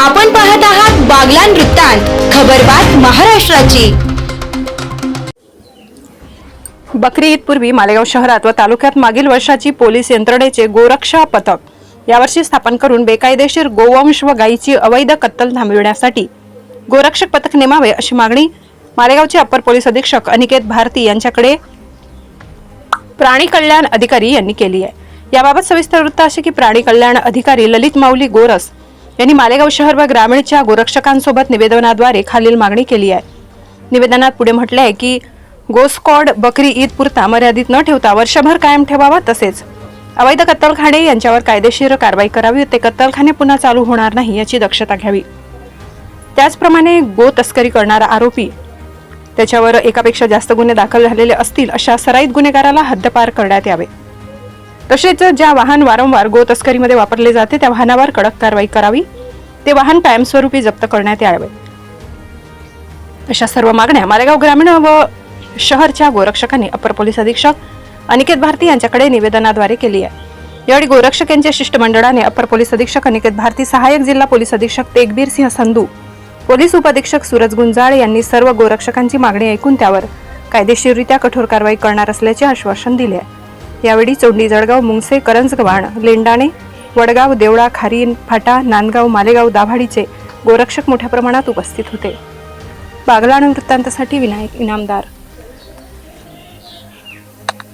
आपण पाहत आहात बागलान वृत्तांत खबरबात महाराष्ट्राची. बकरी ईदपूर्वी मालेगाव शहरात व तालुक्यात मागील वर्षाची पोलीस यंत्रणेचे गोरक्षा पथक यावर्षी स्थापन करून बेकायदेशीर गोवंश व गायीची अवैध कत्तल थांबविण्यासाठी गोरक्षक पथक नेमावे अशी मागणी मालेगावचे अप्पर पोलीस अधीक्षक अनिकेत भारती यांच्याकडे प्राणी कल्याण अधिकारी यांनी केली आहे. याबाबत सविस्तर वृत्त असे की प्राणी कल्याण अधिकारी ललित माऊली गोरस यांनी मालेगाव शहर व ग्रामीणच्या गोरक्षकांसोबत निवेदनाद्वारे खालील मागणी केली आहे. निवेदनात पुढे म्हटले आहे की गोस्कॉड बकरी ईद पुरता मर्यादित न ठेवता वर्षभर कायम ठेवावा तसेच अवैध कत्तलखाने यांच्यावर कायदेशीर कारवाई करावी ते कत्तलखाने पुन्हा चालू होणार नाही याची दक्षता घ्यावी. त्याचप्रमाणे गो तस्करी करणारा आरोपी त्याच्यावर एकापेक्षा जास्त गुन्हे दाखल झालेले असतील अशा सराईत गुन्हेगाराला हद्दपार करण्यात यावे. तसेच ज्या वाहन वारंवार गो तस्करीमध्ये वापरले जाते त्या वाहनावर कडक कारवाई करावी. ते वाहन कायमस्वरूपी जप्त करण्यात यावे. अशा सर्व मागण्या मालेगाव ग्रामीण व शहरच्या गोरक्षकांनी अपर पोलीस अधीक्षक अनिकेत भारती यांच्याकडे निवेदनाद्वारे केली आहे. यावेळी गोरक्षक यांच्या शिष्टमंडळाने अपर पोलीस अधीक्षक अनिकेत भारती सहाय्यक जिल्हा पोलीस अधीक्षक तेगबीर सिंह संधू पोलीस उपअधीक्षक सूरज गुंजाळ यांनी सर्व गोरक्षकांची मागणी ऐकून त्यावर कायदेशीररित्या कठोर कारवाई करणार असल्याचे आश्वासन दिले आहे. यावेळी चोंडी जळगाव मुंगसे करंजगव्हाण लेंडाणे वडगाव देवळा खारीन फाटा नांदगाव मालेगाव दाभाडीचे गोरक्षक मोठ्या प्रमाणात उपस्थित होते. बागलाण वृत्तांतासाठी विनायक इनामदार